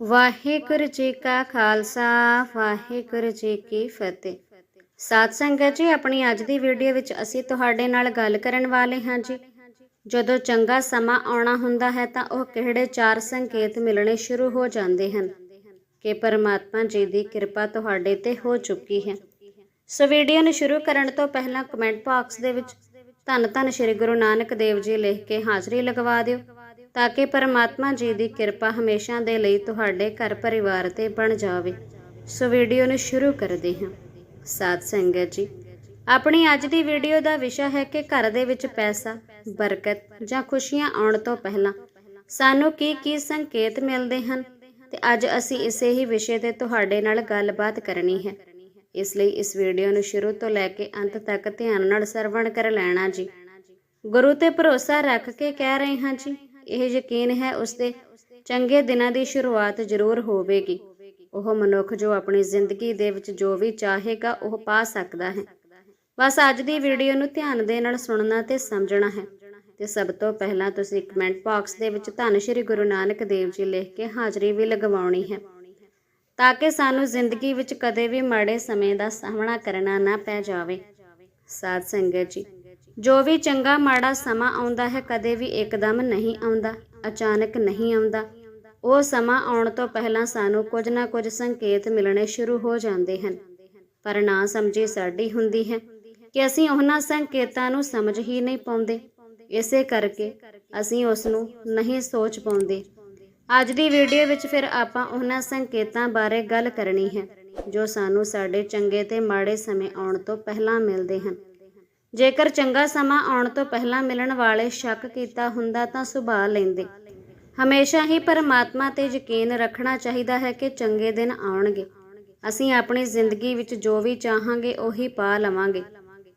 ਵਾਹਿਗੁਰੂ ਜੀ ਕਾ ਖਾਲਸਾ, ਵਾਹਿਗੁਰੂ ਜੀ ਕੀ ਫਤਿਹ। ਸਾਧ ਸੰਗਤ ਜੀ, ਆਪਣੀ ਅੱਜ ਦੀ ਵੀਡੀਓ ਵਿੱਚ ਅਸੀਂ ਤੁਹਾਡੇ ਨਾਲ ਗੱਲ ਕਰਨ ਵਾਲੇ ਹਾਂ ਜੀ। ਜਦੋਂ ਚੰਗਾ ਸਮਾਂ ਆਉਣਾ ਹੁੰਦਾ ਹੈ ਤਾਂ ਉਹ ਕਿਹੜੇ ਚਾਰ ਸੰਕੇਤ ਮਿਲਣੇ ਸ਼ੁਰੂ ਹੋ ਜਾਂਦੇ ਹਨ? ਕਿ ਪਰਮਾਤਮਾ ਜੀ ਦੀ ਕਿਰਪਾ ਤੁਹਾਡੇ ਤੇ ਹੋ ਚੁੱਕੀ ਹੈ। ਸੋ ਵੀਡੀਓ ਨੂੰ ਸ਼ੁਰੂ ਕਰਨ ਤੋਂ ਪਹਿਲਾਂ ਕਮੈਂਟ ਬਾਕਸ ਦੇ ਵਿੱਚ ਧੰਨ ਧੰਨ ਸ੍ਰੀ ਗੁਰੂ ਨਾਨਕ ਦੇਵ ਜੀ ਲਿਖ ਕੇ ਹਾਜ਼ਰੀ ਲਗਵਾ ਦਿਓ। ਤਾਂ ਕਿ ਪਰਮਾਤਮਾ ਜੀ ਦੀ ਕਿਰਪਾ ਹਮੇਸ਼ਾ ਦੇ ਲਈ ਤੁਹਾਡੇ ਘਰ ਪਰਿਵਾਰ ਤੇ ਬਣ ਜਾਵੇ। ਸੋ ਵੀਡੀਓ ਨੂੰ ਸ਼ੁਰੂ ਕਰਦੇ ਹਾਂ। ਸਾਧ ਸੰਗਤ ਜੀ, ਆਪਣੀ ਅੱਜ ਦੀ ਵੀਡੀਓ ਦਾ ਵਿਸ਼ਾ ਹੈ ਕਿ ਘਰ ਦੇ ਵਿੱਚ ਪੈਸਾ, ਬਰਕਤ ਜਾਂ ਖੁਸ਼ੀਆਂ ਆਉਣ ਤੋਂ ਪਹਿਲਾਂ ਸਾਨੂੰ ਕੀ ਕੀ ਸੰਕੇਤ ਮਿਲਦੇ ਹਨ ਤੇ ਅੱਜ ਅਸੀਂ ਇਸੇ ਹੀ ਵਿਸ਼ੇ ਤੇ ਤੁਹਾਡੇ ਨਾਲ ਗੱਲਬਾਤ ਕਰਨੀ ਹੈ। ਇਸ ਲਈ ਇਸ ਵੀਡੀਓ ਨੂੰ ਸ਼ੁਰੂ ਤੋਂ ਲੈ ਕੇ ਅੰਤ ਤੱਕ ਧਿਆਨ ਨਾਲ ਸਰਵਣ ਕਰ ਲੈਣਾ ਜੀ। ਗੁਰੂ ਤੇ ਭਰੋਸਾ ਰੱਖ ਕੇ ਕਹਿ ਰਹੇ ਹਾਂ ਜੀ ਇਹ ਯਕੀਨ ਹੈ ਉਸ ਦੇ ਚੰਗੇ ਦਿਨਾਂ ਦੀ ਸ਼ੁਰੂਆਤ ਜ਼ਰੂਰ ਹੋਵੇਗੀ। ਉਹ ਮਨੁੱਖ ਜੋ ਆਪਣੀ ਜ਼ਿੰਦਗੀ ਦੇ ਵਿੱਚ ਜੋ ਵੀ ਚਾਹੇਗਾ ਉਹ ਪਾ ਸਕਦਾ ਹੈ। ਬਸ ਅੱਜ ਦੀ ਵੀਡੀਓ ਨੂੰ ਧਿਆਨ ਦੇ ਨਾਲ ਸੁਣਨਾ ਤੇ ਸਮਝਣਾ ਹੈ। ਤੇ ਸਭ ਤੋਂ ਪਹਿਲਾਂ ਤੁਸੀਂ ਕਮੈਂਟ ਬਾਕਸ ਦੇ ਵਿੱਚ ਧੰਨ ਸ਼੍ਰੀ ਗੁਰੂ ਨਾਨਕ ਦੇਵ ਜੀ ਲਿਖ ਕੇ ਹਾਜ਼ਰੀ ਵੀ ਲਗਵਾਉਣੀ ਹੈ। ਤਾਂ ਕਿ ਸਾਨੂੰ ਜ਼ਿੰਦਗੀ ਵਿੱਚ ਕਦੇ ਵੀ ਮਾੜੇ ਸਮੇਂ ਦਾ ਸਾਹਮਣਾ ਕਰਨਾ ਨਾ ਪੈ ਜਾਵੇ। ਸਾਧ ਸੰਗਤ ਜੀ। ਜੋ ਵੀ ਚੰਗਾ ਮਾੜਾ ਸਮਾਂ ਆਉਂਦਾ ਹੈ, ਕਦੇ ਵੀ ਇੱਕਦਮ ਨਹੀਂ ਆਉਂਦਾ, ਅਚਾਨਕ ਨਹੀਂ ਆਉਂਦਾ। ਉਹ ਸਮਾਂ ਆਉਣ ਤੋਂ ਪਹਿਲਾਂ ਸਾਨੂੰ ਕੁਝ ਨਾ ਕੁਝ ਸੰਕੇਤ ਮਿਲਣੇ ਸ਼ੁਰੂ ਹੋ ਜਾਂਦੇ ਹਨ। ਪਰ ਨਾ ਸਮਝੀ ਸਾਡੀ ਹੁੰਦੀ ਹੈ ਕਿ ਅਸੀਂ ਉਹਨਾਂ ਸੰਕੇਤਾਂ ਨੂੰ ਸਮਝ ਹੀ ਨਹੀਂ ਪਾਉਂਦੇ। ਇਸੇ ਕਰਕੇ ਅਸੀਂ ਉਸ ਨੂੰ ਨਹੀਂ ਸੋਚ ਪਾਉਂਦੇ। ਅੱਜ ਦੀ ਵੀਡੀਓ ਵਿੱਚ ਫਿਰ ਆਪਾਂ ਉਹਨਾਂ ਸੰਕੇਤਾਂ ਬਾਰੇ ਗੱਲ ਕਰਨੀ ਹੈ, ਜੋ ਸਾਨੂੰ ਸਾਡੇ ਚੰਗੇ ਤੇ ਮਾੜੇ ਸਮੇਂ ਆਉਣ ਤੋਂ ਪਹਿਲਾਂ ਮਿਲਦੇ ਹਨ। ਜੇਕਰ ਚੰਗਾ ਸਮਾਂ ਆਉਣ ਤੋਂ ਪਹਿਲਾਂ ਮਿਲਣ ਵਾਲੇ ਸ਼ੱਕ ਕੀਤਾ ਹੁੰਦਾ ਤਾਂ ਸੁਭਾਅ ਲੈਂਦੇ। ਹਮੇਸ਼ਾ ਹੀ ਪਰਮਾਤਮਾ ਤੇ ਯਕੀਨ ਰੱਖਣਾ ਚਾਹੀਦਾ ਹੈ ਕਿ ਚੰਗੇ ਦਿਨ ਆਉਣਗੇ। ਅਸੀਂ ਆਪਣੀ ਜ਼ਿੰਦਗੀ ਵਿੱਚ ਜੋ ਵੀ ਚਾਹਾਂਗੇ ਉਹੀ ਪਾ ਲਵਾਂਗੇ।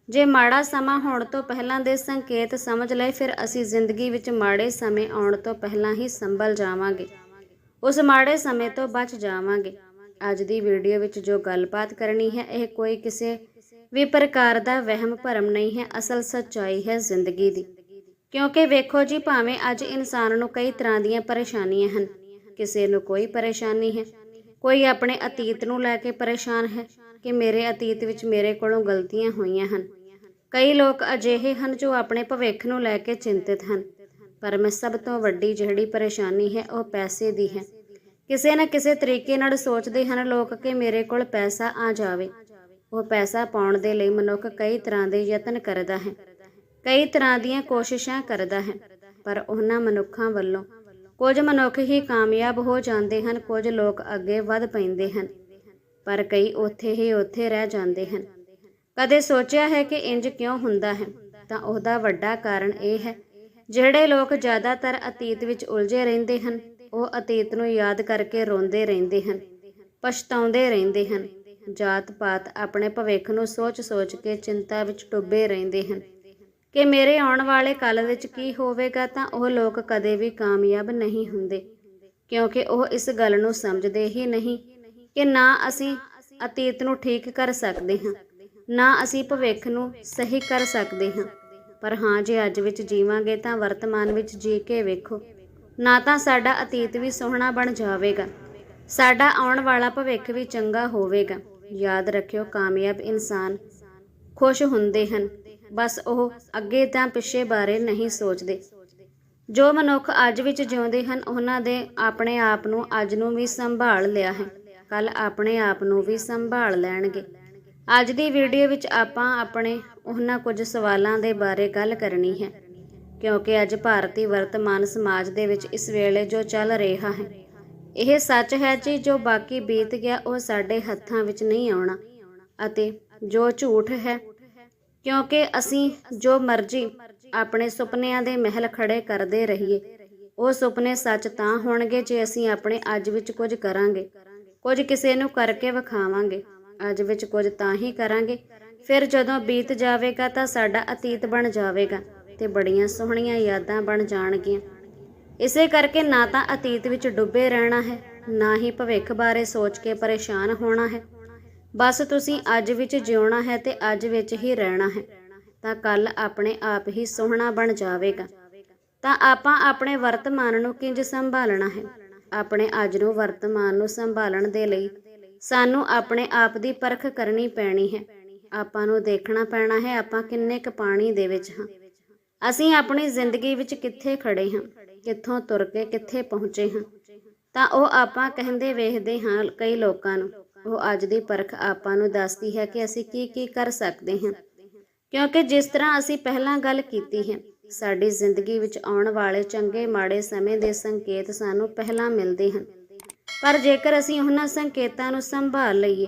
ਜੇ ਮਾੜਾ ਸਮਾਂ ਹੋਣ ਤੋਂ ਪਹਿਲਾਂ ਦੇ ਸੰਕੇਤ ਸਮਝ ਲਏ, ਫਿਰ ਅਸੀਂ ਜ਼ਿੰਦਗੀ ਵਿੱਚ ਮਾੜੇ ਸਮੇਂ ਆਉਣ ਤੋਂ ਪਹਿਲਾਂ ਹੀ ਸੰਭਲ ਜਾਵਾਂਗੇ। ਉਸ ਮਾੜੇ ਸਮੇਂ ਤੋਂ ਬਚ ਜਾਵਾਂਗੇ। ਅੱਜ ਦੀ ਵੀਡੀਓ ਵਿੱਚ ਜੋ ਗੱਲਬਾਤ ਕਰਨੀ ਹੈ, ਇਹ ਕੋਈ ਕਿਸੇ ਵੀ ਪ੍ਰਕਾਰ ਦਾ ਵਹਿਮ ਭਰਮ ਨਹੀਂ ਹੈ, ਅਸਲ ਸੱਚਾਈ ਹੈ ਜ਼ਿੰਦਗੀ ਦੀ। ਕਿਉਂਕਿ ਵੇਖੋ ਜੀ, ਭਾਵੇਂ ਅੱਜ ਇਨਸਾਨ ਨੂੰ ਕਈ ਤਰ੍ਹਾਂ ਦੀਆਂ ਪਰੇਸ਼ਾਨੀਆਂ ਹਨ, ਕਿਸੇ ਨੂੰ ਕੋਈ ਪਰੇਸ਼ਾਨੀ ਹੈ, ਕੋਈ ਆਪਣੇ ਅਤੀਤ ਨੂੰ ਲੈ ਕੇ ਪਰੇਸ਼ਾਨ ਹੈ ਕਿ ਮੇਰੇ ਅਤੀਤ ਵਿੱਚ ਮੇਰੇ ਕੋਲੋਂ ਗਲਤੀਆਂ ਹੋਈਆਂ ਹਨ। ਕਈ ਲੋਕ ਅਜਿਹੇ ਹਨ ਜੋ ਆਪਣੇ ਭਵਿੱਖ ਨੂੰ ਲੈ ਕੇ ਚਿੰਤਿਤ ਹਨ, ਪਰ ਮੈਂ ਸਭ ਤੋਂ ਵੱਡੀ ਜਿਹੜੀ ਪਰੇਸ਼ਾਨੀ ਹੈ, ਉਹ ਪੈਸੇ ਦੀ ਹੈ। ਕਿਸੇ ਨਾ ਕਿਸੇ ਤਰੀਕੇ ਨਾਲ ਸੋਚਦੇ ਹਨ ਲੋਕ ਕਿ ਮੇਰੇ ਕੋਲ ਪੈਸਾ ਆ ਜਾਵੇ। ਉਹ ਪੈਸਾ ਪਾਉਣ ਦੇ ਲਈ ਮਨੁੱਖ ਕਈ ਤਰ੍ਹਾਂ ਦੇ ਯਤਨ ਕਰਦਾ ਹੈ। ਕਈ ਤਰ੍ਹਾਂ ਦੀਆਂ ਕੋਸ਼ਿਸ਼ਾਂ ਕਰਦਾ ਹੈ, ਪਰ ਉਹਨਾਂ ਮਨੁੱਖਾਂ ਵੱਲੋਂ ਕੁਝ ਮਨੁੱਖ ਹੀ ਕਾਮਯਾਬ ਹੋ ਜਾਂਦੇ ਹਨ, ਕੁਝ ਲੋਕ ਅੱਗੇ ਵਧ ਪੈਂਦੇ ਹਨ, ਪਰ ਕਈ ਉੱਥੇ ਹੀ ਉੱਥੇ ਰਹਿ ਜਾਂਦੇ ਹਨ। ਕਦੇ ਸੋਚਿਆ ਹੈ ਕਿ ਇੰਜ ਕਿਉਂ ਹੁੰਦਾ ਹੈ? ਤਾਂ ਉਹਦਾ ਵੱਡਾ ਕਾਰਨ ਇਹ ਹੈ, ਜਿਹੜੇ ਲੋਕ ਜ਼ਿਆਦਾਤਰ ਅਤੀਤ ਵਿੱਚ ਉਲਝੇ ਰਹਿੰਦੇ ਹਨ, ਉਹ ਅਤੀਤ ਨੂੰ ਯਾਦ ਕਰਕੇ ਰੋਂਦੇ ਰਹਿੰਦੇ ਹਨ, ਪਛਤਾਉਂਦੇ ਰਹਿੰਦੇ ਹਨ ਜਾਤ ਪਾਤ ਆਪਣੇ ਭਵਿੱਖ ਨੂੰ ਸੋਚ-ਸੋਚ ਕੇ ਚਿੰਤਾ ਵਿੱਚ ਡੁੱਬੇ ਰਹਿੰਦੇ ਹਨ। ਕਿ ਮੇਰੇ ਆਉਣ ਵਾਲੇ ਕੱਲ ਵਿੱਚ ਕੀ ਹੋਵੇਗਾ ਤਾਂ ਉਹ ਲੋਕ ਕਦੇ ਵੀ ਕਾਮਯਾਬ ਨਹੀਂ ਹੁੰਦੇ, ਕਿਉਂਕਿ ਉਹ ਇਸ ਗੱਲ ਨੂੰ ਸਮਝਦੇ ਹੀ ਨਹੀਂ ਕਿ ਨਾ ਅਸੀਂ ਅਤੀਤ ਨੂੰ ਠੀਕ ਕਰ ਸਕਦੇ ਹਾਂ, ਨਾ ਅਸੀਂ ਭਵਿੱਖ ਨੂੰ ਸਹੀ ਕਰ ਸਕਦੇ ਹਾਂ। ਪਰ ਹਾਂ, ਜੇ ਅੱਜ ਵਿੱਚ ਜੀਵਾਂਗੇ ਤਾਂ ਵਰਤਮਾਨ ਵਿੱਚ ਜੀ ਕੇ ਵੇਖੋ, ਨਾ ਤਾਂ ਸਾਡਾ ਅਤੀਤ ਵੀ ਸੋਹਣਾ ਬਣ ਜਾਵੇਗਾ, ਸਾਡਾ ਆਉਣ ਵਾਲਾ ਭਵਿੱਖ ਵੀ ਚੰਗਾ ਹੋਵੇਗਾ। ਯਾਦ ਰੱਖਿਓ, ਕਾਮਯਾਬ ਇਨਸਾਨ ਖੁਸ਼ ਹੁੰਦੇ ਹਨ। ਬਸ ਉਹ ਅੱਗੇ ਤਾਂ ਪਿੱਛੇ ਬਾਰੇ ਨਹੀਂ ਸੋਚਦੇ। ਜੋ ਮਨੁੱਖ ਅੱਜ ਵਿੱਚ ਜਿਉਂਦੇ ਹਨ, ਉਹਨਾਂ ਦੇ ਆਪਣੇ ਆਪ ਨੂੰ ਅੱਜ ਨੂੰ ਵੀ ਸੰਭਾਲ ਲਿਆ ਹੈ। ਕੱਲ ਆਪਣੇ ਆਪ ਨੂੰ ਵੀ ਸੰਭਾਲ ਲੈਣਗੇ। ਅੱਜ ਦੀ ਵੀਡੀਓ ਵਿੱਚ ਆਪਾਂ ਆਪਣੇ ਉਹਨਾਂ ਕੁਝ ਸਵਾਲਾਂ ਦੇ ਬਾਰੇ ਗੱਲ ਕਰਨੀ ਹੈ। ਕਿਉਂਕਿ ਅੱਜ ਭਾਰਤੀ ਵਰਤਮਾਨ ਸਮਾਜ ਦੇ ਵਿੱਚ ਇਸ ਵੇਲੇ ਜੋ ਚੱਲ ਰਿਹਾ ਹੈ ਇਹ ਸੱਚ ਹੈ ਜੀ, ਜੋ ਬਾਕੀ ਬੀਤ ਗਿਆ, ਉਹ ਸਾਡੇ ਹੱਥਾਂ ਵਿੱਚ ਨਹੀਂ ਆਉਣਾ। ਅਤੇ ਜੋ ਝੂਠ ਹੈ, ਕਿਉਂਕਿ ਅਸੀਂ ਜੋ ਮਰਜ਼ੀ ਆਪਣੇ ਸੁਪਨਿਆਂ ਦੇ ਮਹਿਲ ਖੜੇ ਕਰਦੇ ਰਹੀਏ, ਉਹ ਸੁਪਨੇ ਸੱਚ ਤਾਂ ਹੋਣਗੇ ਜੇ ਅਸੀਂ ਆਪਣੇ ਅੱਜ ਵਿੱਚ ਕੁਝ ਕਰਾਂਗੇ। ਕੁਝ ਕਿਸੇ ਨੂੰ ਕਰਕੇ ਵਿਖਾਵਾਂਗੇ, ਅੱਜ ਵਿੱਚ ਕੁਝ ਤਾਂ ਹੀ ਕਰਾਂਗੇ। ਫਿਰ ਜਦੋਂ ਬੀਤ ਜਾਵੇਗਾ ਤਾਂ ਸਾਡਾ ਅਤੀਤ ਬਣ ਜਾਵੇਗਾ ਤੇ ਬੜੀਆਂ ਸੋਹਣੀਆਂ ਯਾਦਾਂ ਬਣ ਜਾਣਗੀਆਂ। ਇਸੇ ਕਰਕੇ ਨਾ ਤਾਂ ਅਤੀਤ ਵਿੱਚ ਡੁੱਬੇ ਰਹਿਣਾ ਹੈ, ਨਾ ਹੀ ਭਵਿੱਖ ਬਾਰੇ ਸੋਚ ਕੇ ਪਰੇਸ਼ਾਨ ਹੋਣਾ ਹੈ। ਬਸ ਤੁਸੀਂ ਅੱਜ ਵਿੱਚ ਜਿਉਣਾ ਹੈ ਤੇ ਅੱਜ ਵਿੱਚ ਹੀ ਰਹਿਣਾ ਹੈ। ਤਾਂ ਕੱਲ ਆਪਣੇ ਆਪ ਹੀ ਸੋਹਣਾ ਬਣ ਜਾਵੇਗਾ। ਤਾਂ ਆਪਾਂ ਆਪਣੇ ਵਰਤਮਾਨ ਨੂੰ ਕਿੰਜ ਸੰਭਾਲਣਾ ਹੈ? ਆਪਣੇ ਅੱਜ ਨੂੰ ਵਰਤਮਾਨ ਨੂੰ ਸੰਭਾਲਣ ਦੇ ਲਈ ਸਾਨੂੰ ਆਪਣੇ ਆਪ ਦੀ ਪਰਖ ਕਰਨੀ ਪੈਣੀ ਹੈ। ਆਪਾਂ ਨੂੰ ਦੇਖਣਾ ਪੈਣਾ ਹੈ ਆਪਾਂ ਕਿੰਨੇ ਕੁ ਪਾਣੀ ਦੇ ਵਿੱਚ ਹਾਂ। ਅਸੀਂ ਆਪਣੀ ਜ਼ਿੰਦਗੀ ਵਿੱਚ ਕਿੱਥੇ ਖੜੇ ਹਾਂ? ਕਿੱਥੋਂ ਤੁਰ ਕੇ ਕਿੱਥੇ ਪਹੁੰਚੇ ਹਾਂ। ਤਾਂ ਉਹ ਆਪਾਂ ਕਹਿੰਦੇ ਵੇਖਦੇ ਹਾਂ ਕਈ ਲੋਕਾਂ ਨੂੰ। ਉਹ ਅੱਜ ਦੀ ਪਰਖ ਆਪਾਂ ਨੂੰ ਦੱਸਦੀ ਹੈ ਕਿ ਅਸੀਂ ਕੀ ਕੀ ਕਰ ਸਕਦੇ ਹਾਂ। ਕਿਉਂਕਿ ਜਿਸ ਤਰ੍ਹਾਂ ਅਸੀਂ ਪਹਿਲਾਂ ਗੱਲ ਕੀਤੀ ਹੈ, ਸਾਡੀ ਜ਼ਿੰਦਗੀ ਵਿੱਚ ਆਉਣ ਵਾਲੇ ਚੰਗੇ ਮਾੜੇ ਸਮੇਂ ਦੇ ਸੰਕੇਤ ਸਾਨੂੰ ਪਹਿਲਾਂ ਮਿਲਦੇ ਹਨ। ਪਰ ਜੇਕਰ ਅਸੀਂ ਉਹਨਾਂ ਸੰਕੇਤਾਂ ਨੂੰ ਸੰਭਾਲ ਲਈਏ,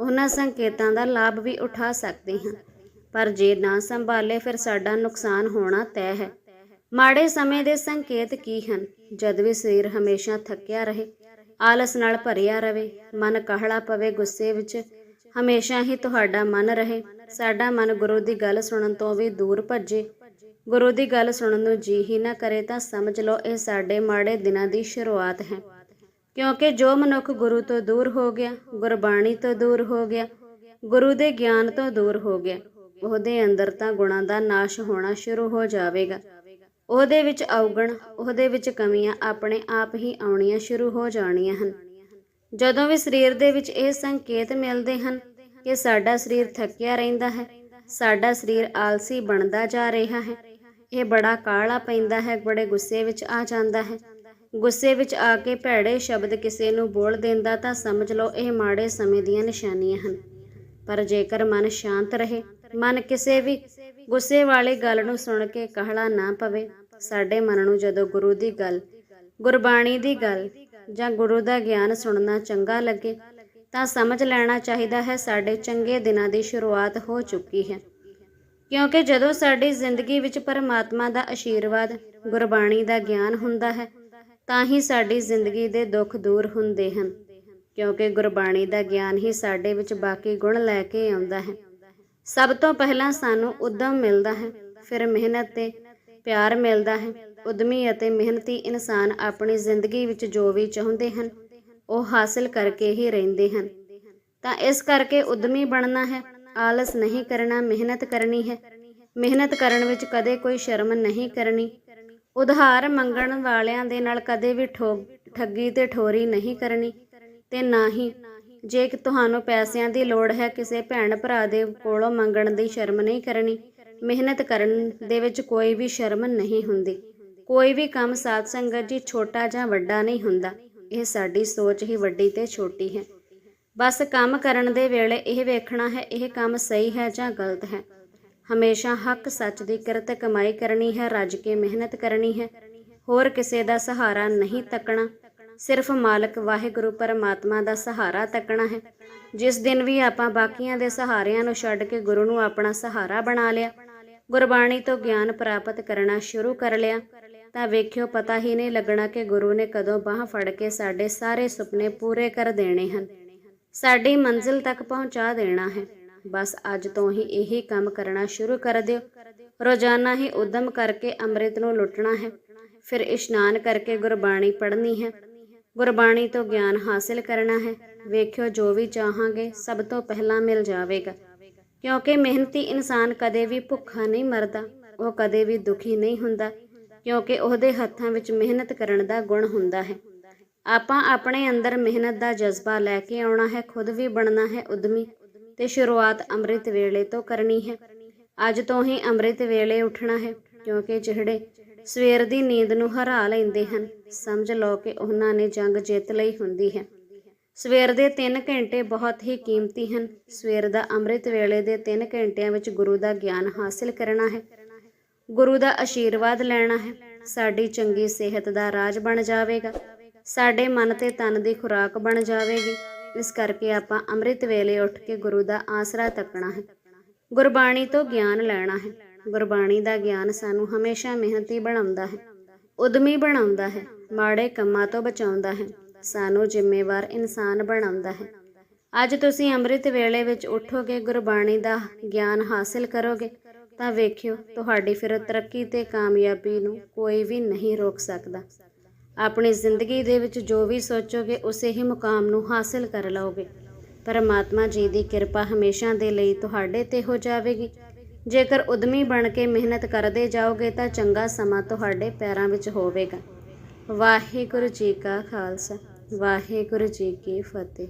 ਉਹਨਾਂ ਸੰਕੇਤਾਂ ਦਾ ਲਾਭ ਵੀ ਉਠਾ ਸਕਦੇ ਹਾਂ। ਪਰ ਜੇ ਨਾ ਸੰਭਾਲੇ, ਫਿਰ ਸਾਡਾ ਨੁਕਸਾਨ ਹੋਣਾ ਤੈਅ ਹੈ। ਮਾੜੇ ਸਮੇਂ ਦੇ ਸੰਕੇਤ ਕੀ ਹਨ? ਜਦ ਵੀ ਸਰੀਰ ਹਮੇਸ਼ਾ ਥੱਕਿਆ ਰਹੇ, ਆਲਸ ਨਾਲ ਭਰਿਆ ਰਹੇ, ਮਨ ਕਾਹਲਾ ਪਵੇ ਗੁੱਸੇ ਵਿੱਚ, ਹਮੇਸ਼ਾ ਹੀ ਤੁਹਾਡਾ ਮਨ ਰਹੇ, ਸਾਡਾ ਮਨ ਗੁਰੂ ਦੀ ਗੱਲ ਸੁਣਨ ਤੋਂ ਵੀ ਦੂਰ ਭੱਜੇ। ਗੁਰੂ ਦੀ ਗੱਲ ਸੁਣਨ ਨੂੰ ਜੀ ਹੀ ਨਾ ਕਰੇ ਤਾਂ ਸਮਝ ਲਓ ਇਹ ਸਾਡੇ ਮਾੜੇ ਦਿਨਾਂ ਦੀ ਸ਼ੁਰੂਆਤ ਹੈ। ਕਿਉਂਕਿ ਜੋ ਮਨੁੱਖ ਗੁਰੂ ਤੋਂ ਦੂਰ ਹੋ ਗਿਆ, ਗੁਰਬਾਣੀ ਤੋਂ ਦੂਰ ਹੋ ਗਿਆ, ਗੁਰੂ ਦੇ ਗਿਆਨ ਤੋਂ ਦੂਰ ਹੋ ਗਿਆ, ਉਹਦੇ ਅੰਦਰ ਤਾਂ ਗੁਣਾਂ ਦਾ ਨਾਸ਼ ਹੋਣਾ ਸ਼ੁਰੂ ਹੋ ਜਾਵੇਗਾ। ਉਹਦੇ ਵਿੱਚ ਔਗਣ, ਉਹਦੇ ਵਿੱਚ ਕਮੀਆਂ ਆਪਣੇ ਆਪ ਹੀ ਆਉਣੀਆਂ ਸ਼ੁਰੂ ਹੋ ਜਾਣੀਆਂ ਹਨ। ਜਦੋਂ ਵੀ ਸਰੀਰ ਦੇ ਵਿੱਚ ਇਹ ਸੰਕੇਤ ਮਿਲਦੇ ਹਨ ਕਿ ਸਾਡਾ ਸਰੀਰ ਥੱਕਿਆ ਰਹਿੰਦਾ ਹੈ, ਸਾਡਾ ਸਰੀਰ ਆਲਸੀ ਬਣਦਾ ਜਾ ਰਿਹਾ ਹੈ, ਇਹ ਬੜਾ ਕਾਹਲਾ ਪੈਂਦਾ ਹੈ, ਬੜੇ ਗੁੱਸੇ ਵਿੱਚ ਆ ਜਾਂਦਾ ਹੈ। ਗੁੱਸੇ ਵਿੱਚ ਆ ਕੇ ਭੈੜੇ ਸ਼ਬਦ ਕਿਸੇ ਨੂੰ ਬੋਲ ਦਿੰਦਾ ਤਾਂ ਸਮਝ ਲਓ ਇਹ ਮਾੜੇ ਸਮੇਂ ਦੀਆਂ ਨਿਸ਼ਾਨੀਆਂ ਹਨ। ਪਰ ਜੇਕਰ ਮਨ ਸ਼ਾਂਤ ਰਹੇ, ਮਨ ਕਿਸੇ ਵੀ ਗੁੱਸੇ ਵਾਲੀ ਗੱਲ ਨੂੰ ਸੁਣ ਕੇ ਕਾਹਲਾ ਨਾ ਪਵੇ। ਸਾਡੇ ਮਨ ਨੂੰ ਜਦੋਂ ਗੁਰੂ ਦੀ ਗੱਲ, ਗੁਰਬਾਣੀ ਦੀ ਗੱਲ ਜਾਂ ਗੁਰੂ ਦਾ ਗਿਆਨ ਸੁਣਨਾ ਚੰਗਾ ਲੱਗੇ, ਤਾਂ ਸਮਝ ਲੈਣਾ ਚਾਹੀਦਾ ਹੈ ਸਾਡੇ ਚੰਗੇ ਦਿਨਾਂ ਦੀ ਸ਼ੁਰੂਆਤ ਹੋ ਚੁੱਕੀ ਹੈ। ਕਿਉਂਕਿ ਜਦੋਂ ਸਾਡੀ ਜ਼ਿੰਦਗੀ ਵਿੱਚ ਪਰਮਾਤਮਾ ਦਾ ਆਸ਼ੀਰਵਾਦ ਗੁਰਬਾਣੀ ਦਾ ਗਿਆਨ ਹੁੰਦਾ ਹੈ, ਤਾਂ ਹੀ ਸਾਡੀ ਜ਼ਿੰਦਗੀ ਦੇ ਦੁੱਖ ਦੂਰ ਹੁੰਦੇ ਹਨ। ਕਿਉਂਕਿ ਗੁਰਬਾਣੀ ਦਾ ਗਿਆਨ ਹੀ ਸਾਡੇ ਵਿੱਚ ਬਾਕੀ ਗੁਣ ਲੈ ਕੇ ਆਉਂਦਾ ਹੈ। ਸਭ ਤੋਂ ਪਹਿਲਾਂ ਸਾਨੂੰ ਉਦਮ ਮਿਲਦਾ ਹੈ, ਫਿਰ ਮਿਹਨਤ ਤੇ ਪਿਆਰ ਮਿਲਦਾ ਹੈ। ਉਦਮੀ ਅਤੇ ਮਿਹਨਤੀ ਇਨਸਾਨ ਆਪਣੀ ਜ਼ਿੰਦਗੀ ਵਿੱਚ ਜੋ ਵੀ ਚਾਹੁੰਦੇ ਹਨ, ਉਹ ਹਾਸਲ ਕਰਕੇ ਹੀ ਰਹਿੰਦੇ ਹਨ। ਤਾਂ ਇਸ ਕਰਕੇ ਉਦਮੀ ਬਣਨਾ ਹੈ, ਆਲਸ ਨਹੀਂ ਕਰਨਾ, ਮਿਹਨਤ ਕਰਨੀ ਹੈ। ਮਿਹਨਤ ਕਰਨ ਵਿੱਚ ਕਦੇ ਕੋਈ ਸ਼ਰਮ ਨਹੀਂ ਕਰਨੀ। ਉਧਾਰ ਮੰਗਣ ਵਾਲਿਆਂ ਦੇ ਨਾਲ ਕਦੇ ਵੀ ਠੋ ਠੱਗੀ ਤੇ ਠੋਰੀ ਨਹੀਂ ਕਰਨੀ ਤੇ ਨਾ ਹੀ ਜੇ ਕਿ ਤੁਹਾਨੂੰ ਪੈਸਿਆਂ ਦੀ ਲੋੜ ਹੈ, ਕਿਸੇ ਭੈਣ ਭਰਾ ਦੇ ਕੋਲੋਂ ਮੰਗਣ ਦੀ ਸ਼ਰਮ ਨਹੀਂ ਕਰਨੀ। ਮਿਹਨਤ ਕਰਨ ਦੇ ਵਿੱਚ ਕੋਈ ਵੀ ਸ਼ਰਮ ਨਹੀਂ ਹੁੰਦੀ। ਕੋਈ ਵੀ ਕੰਮ ਸਾਧ ਸੰਗਤ ਜੀ ਛੋਟਾ ਜਾਂ ਵੱਡਾ ਨਹੀਂ ਹੁੰਦਾ। ਇਹ ਸਾਡੀ ਸੋਚ ਹੀ ਵੱਡੀ ਤੇ ਛੋਟੀ ਹੈ। ਬਸ ਕੰਮ ਕਰਨ ਦੇ ਵੇਲੇ ਇਹ ਵੇਖਣਾ ਹੈ, ਇਹ ਕੰਮ ਸਹੀ ਹੈ ਜਾਂ ਗਲਤ ਹੈ। ਹਮੇਸ਼ਾ ਹੱਕ ਸੱਚ ਦੀ ਕਿਰਤ ਕਮਾਈ ਕਰਨੀ ਹੈ, ਰੱਜ ਕੇ ਮਿਹਨਤ ਕਰਨੀ ਹੈ। ਹੋਰ ਕਿਸੇ ਦਾ ਸਹਾਰਾ ਨਹੀਂ ਤੱਕਣਾ। ਸਿਰਫ ਮਾਲਕ ਵਾਹਿਗੁਰੂ ਪਰਮਾਤਮਾ ਦਾ ਸਹਾਰਾ ਤੱਕਣਾ ਹੈ। ਜਿਸ ਦਿਨ ਵੀ ਆਪਾਂ ਬਾਕੀਆਂ ਦੇ ਸਹਾਰਿਆਂ ਨੂੰ ਛੱਡ ਕੇ ਗੁਰੂ ਨੂੰ ਆਪਣਾ ਸਹਾਰਾ ਬਣਾ ਲਿਆ, ਗੁਰਬਾਣੀ ਤੋਂ ਗਿਆਨ ਪ੍ਰਾਪਤ ਕਰਨਾ ਸ਼ੁਰੂ ਕਰ ਲਿਆ, ਤਾਂ ਵੇਖਿਓ ਪਤਾ ਹੀ ਨਹੀਂ ਲੱਗਣਾ ਕਿ ਗੁਰੂ ਨੇ ਕਦੋਂ ਬਾਹ ਫੜ ਕੇ ਸਾਡੇ ਸਾਰੇ ਸੁਪਨੇ ਪੂਰੇ ਕਰ ਦੇਣੇ ਹਨ। ਸਾਡੀ ਮੰਜ਼ਿਲ ਤੱਕ ਪਹੁੰਚਾ ਦੇਣਾ ਹੈ। ਬਸ ਅੱਜ ਤੋਂ ਹੀ ਇਹੀ ਕੰਮ ਕਰਨਾ ਸ਼ੁਰੂ ਕਰ ਦਿਓ। ਰੋਜ਼ਾਨਾ ਹੀ ਉਦਮ ਕਰਕੇ ਅੰਮ੍ਰਿਤ ਨੂੰ ਲੁੱਟਣਾ ਹੈ। ਫਿਰ ਇਸ਼ਨਾਨ ਕਰਕੇ ਗੁਰਬਾਣੀ ਪੜ੍ਹਨੀ ਹੈ। ਗੁਰਬਾਣੀ ਤੋਂ ਗਿਆਨ ਹਾਸਿਲ ਕਰਨਾ ਹੈ। ਵੇਖਿਓ, ਜੋ ਵੀ ਚਾਹਾਂਗੇ, ਸਭ ਤੋਂ ਪਹਿਲਾਂ ਮਿਲ ਜਾਵੇਗਾ। ਕਿਉਂਕਿ ਮਿਹਨਤੀ ਇਨਸਾਨ ਕਦੇ ਵੀ ਭੁੱਖਾ ਨਹੀਂ ਮਰਦਾ, ਉਹ ਕਦੇ ਵੀ ਦੁਖੀ ਨਹੀਂ ਹੁੰਦਾ, ਕਿਉਂਕਿ ਉਹਦੇ ਹੱਥਾਂ ਵਿੱਚ ਮਿਹਨਤ ਕਰਨ ਦਾ ਗੁਣ ਹੁੰਦਾ ਹੈ। ਆਪਾਂ ਆਪਣੇ ਅੰਦਰ ਮਿਹਨਤ ਦਾ ਜਜ਼ਬਾ ਲੈ ਕੇ ਆਉਣਾ ਹੈ, ਖੁਦ ਵੀ ਬਣਨਾ ਹੈ ਉਦਮੀ, ਤੇ ਸ਼ੁਰੂਆਤ ਅੰਮ੍ਰਿਤ ਵੇਲੇ ਤੋਂ ਕਰਨੀ ਹੈ। ਅੱਜ ਤੋਂ ਹੀ ਅੰਮ੍ਰਿਤ ਵੇਲੇ ਉੱਠਣਾ ਹੈ, ਕਿਉਂਕਿ ਜਿਹੜੇ ਸਵੇਰ ਦੀ ਨੀਂਦ ਨੂੰ ਹਰਾ ਲੈਂਦੇ ਹਨ। ਸਮਝ ਲਓ ਕਿ ਉਹਨਾਂ ਨੇ ਜੰਗ ਜਿੱਤ ਲਈ ਹੁੰਦੀ ਹੈ। ਸਵੇਰ ਦੇ 3 ਘੰਟੇ ਬਹੁਤ ਹੀ ਕੀਮਤੀ ਹਨ। ਸਵੇਰ ਦਾ ਅੰਮ੍ਰਿਤ ਵੇਲੇ ਦੇ 3 ਘੰਟਿਆਂ ਵਿੱਚ ਗੁਰੂ ਦਾ ਗਿਆਨ ਹਾਸਿਲ ਕਰਨਾ ਹੈ। ਗੁਰੂ ਦਾ ਆਸ਼ੀਰਵਾਦ ਲੈਣਾ ਹੈ। ਸਾਡੀ ਚੰਗੀ ਸਿਹਤ ਦਾ ਰਾਜ ਬਣ ਜਾਵੇਗਾ। ਸਾਡੇ ਮਨ ਤੇ ਤਨ ਦੀ ਖੁਰਾਕ ਬਣ ਜਾਵੇਗੀ। ਇਸ ਕਰਕੇ ਆਪਾਂ ਅੰਮ੍ਰਿਤ ਵੇਲੇ ਉੱਠ ਕੇ ਗੁਰੂ ਦਾ ਆਸਰਾ ਤੱਕਣਾ ਹੈ। ਗੁਰਬਾਣੀ ਤੋਂ ਗਿਆਨ ਲੈਣਾ ਹੈ। ਗੁਰਬਾਣੀ ਦਾ ਗਿਆਨ ਸਾਨੂੰ ਹਮੇਸ਼ਾ ਮਿਹਨਤੀ ਬਣਾਉਂਦਾ ਹੈ, ਉਦਮੀ ਬਣਾਉਂਦਾ ਹੈ, ਮਾੜੇ ਕੰਮਾਂ ਤੋਂ ਬਚਾਉਂਦਾ ਹੈ, ਸਾਨੂੰ ਜ਼ਿੰਮੇਵਾਰ ਇਨਸਾਨ ਬਣਾਉਂਦਾ ਹੈ। ਅੱਜ ਤੁਸੀਂ ਅੰਮ੍ਰਿਤ ਵੇਲੇ ਵਿੱਚ ਉੱਠੋਗੇ, ਗੁਰਬਾਣੀ ਦਾ ਗਿਆਨ ਹਾਸਿਲ ਕਰੋਗੇ, ਤਾਂ ਵੇਖਿਓ, ਤੁਹਾਡੀ ਫਿਰ ਤਰੱਕੀ ਤੇ ਕਾਮਯਾਬੀ ਨੂੰ ਕੋਈ ਵੀ ਨਹੀਂ ਰੋਕ ਸਕਦਾ। ਆਪਣੀ ਜ਼ਿੰਦਗੀ ਦੇ ਵਿੱਚ ਜੋ ਵੀ ਸੋਚੋਗੇ, ਉਸੇ ਹੀ ਮੁਕਾਮ ਨੂੰ ਹਾਸਿਲ ਕਰ ਲਓਗੇ। ਪਰਮਾਤਮਾ ਜੀ ਦੀ ਕਿਰਪਾ ਹਮੇਸ਼ਾ ਦੇ ਲਈ ਤੁਹਾਡੇ ਤੇ ਹੋ ਜਾਵੇਗੀ। ਜੇਕਰ ਉਦਮੀ ਬਣ ਕੇ ਮਿਹਨਤ ਕਰਦੇ ਜਾਓਗੇ ਤਾਂ ਚੰਗਾ ਸਮਾਂ ਤੁਹਾਡੇ ਪੈਰਾਂ ਵਿੱਚ ਹੋਵੇਗਾ। ਵਾਹਿਗੁਰੂ ਜੀ ਕਾ ਖਾਲਸਾ, ਵਾਹਿਗੁਰੂ ਜੀ ਕੀ ਫਤਿਹ।